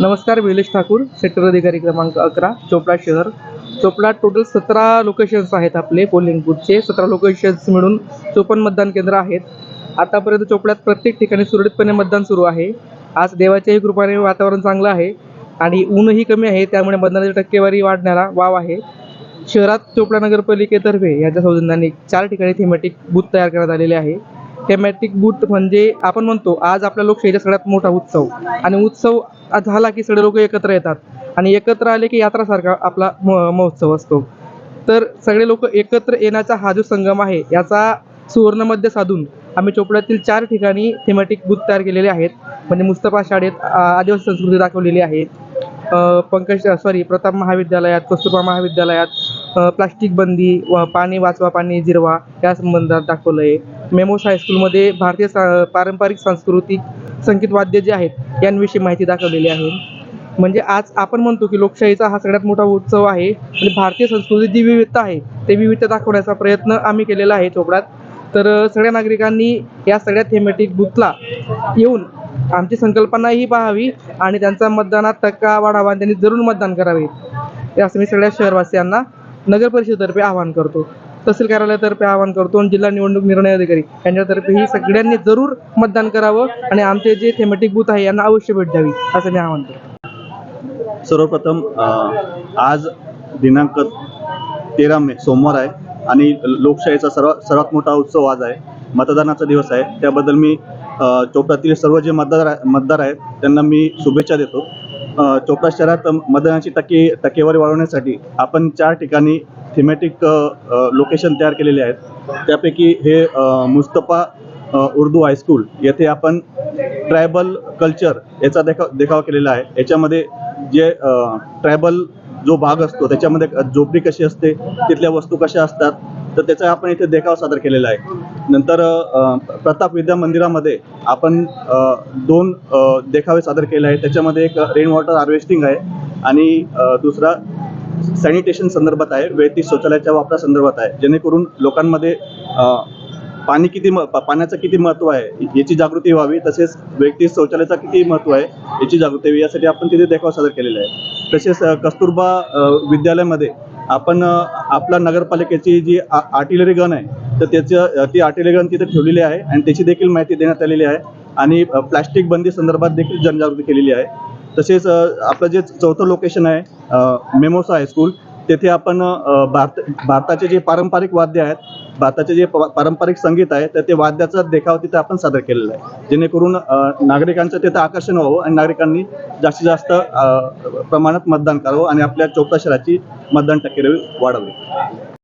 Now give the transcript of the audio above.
नमस्कार विलेश ठाकूर सेक्टर अधिकारी क्रमांक अकरा चोपडा शहर. चोपडा टोटल सतरा लोकेशन्स आहेत आपले पोलिंग बूथचे सतरा लोकेशन्स मिळून चोपन्न मतदान केंद्र आहेत. आतापर्यंत चोपड्यात प्रत्येक ठिकाणी सुरळीतपणे मतदान सुरू आहे. आज देवाच्याही कृपाने वातावरण चांगलं आहे आणि ऊनही कमी आहे त्यामुळे मतदानाची टक्केवारी वाढण्याला वाव आहे. शहरात चोपडा नगरपालिकेतर्फे याच्या सौजन्याने चार ठिकाणी थेमॅटिक बूथ तयार करण्यात आलेले आहे. थेमॅटिक बूथ म्हणजे आपण म्हणतो आज आपल्या लोकशाहीचा सगळ्यात मोठा उत्सव. आणि उत्सव झाला की सगळे लोक एकत्र येतात. आणि एकत्र आले की यात्रासारखा आपला म- महोत्सव असतो. तर सगळे लोक एकत्र येण्याचा हा जो संगम आहे याचा सुवर्णमध्य साधून आम्ही चोपड्यातील चार ठिकाणी थेमॅटिक बूथ तयार केलेले आहेत. म्हणजे मुस्तफा शाळेत आदिवासी संस्कृती दाखवलेली आहे. पंकज सॉरी प्रताप महाविद्यालयात कस्तुरबा महाविद्यालयात प्लास्टिक बंदी व पाणी वाचवा पाणी जिरवा या संबंधात दाखवलं आहे मेमोस हायस्कूलमध्ये भारतीय सा पारंपरिक सांस्कृतिक संगीत वाद्य जे आहेत यांविषयी माहिती दाखवलेली आहे. म्हणजे आज आपण म्हणतो की लोकशाहीचा हा सगळ्यात मोठा उत्सव आहे आणि भारतीय संस्कृती जी विविधता आहे ते विविधता दाखवण्याचा प्रयत्न आम्ही केलेला आहे चोपड्यात तर सगळ्या नागरिकांनी या सगळ्या थेमॅटिक बुथला येऊन आमची संकल्पनाही पाहावी आणि त्यांचा मतदानात टक्का वाढावा आणि त्यांनी जरूर मतदान करावे असं मी सगळ्या शहरवासियांना नगर परिषदेतर्फे आवाहन करतो. तहसील कार्यालयातर्फे आवाहन करतो आणि जिल्हा निवडणूक निर्णय अधिकारी यांच्यातर्फे ही सगळ्यांनी जरूर मतदान करावं आणि आमचे जे थेमॅटिक बूथ आहे यांना अवश्य भेट द्यावी असं मी आवाहन करतो. सर्वप्रथम आज दिनांक तेरा मे सोमवार आहे आणि लोकशाहीचा सर्व सर्वात मोठा उत्सव आज आहे. मतदानाचा दिवस आहे. त्याबद्दल मी अ, चोपड्यातील सर्व जे मतदार मतदार आहेत त्यांना मी शुभेच्छा देतो. चोपडा शहरात मतदानाची टक्के टक्केवारी वाढवण्यासाठी आपण चार ठिकाणी सिमॅटिक लोकेशन uh, uh, तयार केलेले आहेत. त्यापैकी हे मुस्तफा उर्दू हायस्कूल येथे आपण ट्रायबल कल्चर याचा देखाव देखाव केलेला आहे. याच्यामध्ये जे ट्रायबल जो भाग असतो त्याच्यामध्ये झोपडी कशी असते तिथल्या वस्तू कशा असतात तर त्याचा आपण इथे देखाव सादर केलेला आहे. नंतर प्रताप विद्या मंदिरामध्ये आपण दोन देखावे सादर केले आहेत. त्याच्यामध्ये एक रेन वॉटर हार्वेस्टिंग आहे आणि दुसरा सॅनिटेशन संदर्भात आहे वैयक्तिक शौचालयाच्या वापरासंदर्भात आहे. जेणेकरून लोकांमध्ये पाणी किती म पा- पाण्याचं किती महत्त्व आहे याची जागृती व्हावी तसेच वैयक्तिक शौचालयाचं किती महत्त्व आहे याची जागृती व्हावी यासाठी आपण तिथे देखाव सादर केलेला आहे. तसेच कस्तुरबा विद्यालयामध्ये आपण आपल्या आपला नगरपालिकेची जी आ- आर्टिलरी गन आहे तर त्याचं ती आर्टिलरी गन तिथे ठेवलेली आहे आणि त्याची देखील माहिती देण्यात आलेली आहे. आणि प्लास्टिक बंदी संदर्भात देखील जनजागृती केलेली आहे. तसेच आपलं जे चौथं लोकेशन आहे मेमोसा हायस्कूल तेथे आपण भारत भारताचे जे पारंपरिक वाद्य आहेत भारताचे जे प- पारंपरिक संगीत आहे तर ते वाद्याचा देखाव तिथे आपण सादर केलेला आहे. जेणेकरून नागरिकांचं तिथं आकर्षण व्हावं आणि नागरिकांनी जास्तीत जास्त प्रमाणात मतदान करावं आणि आपल्या चौथा शहराची मतदान टक्केवारी वाढावी.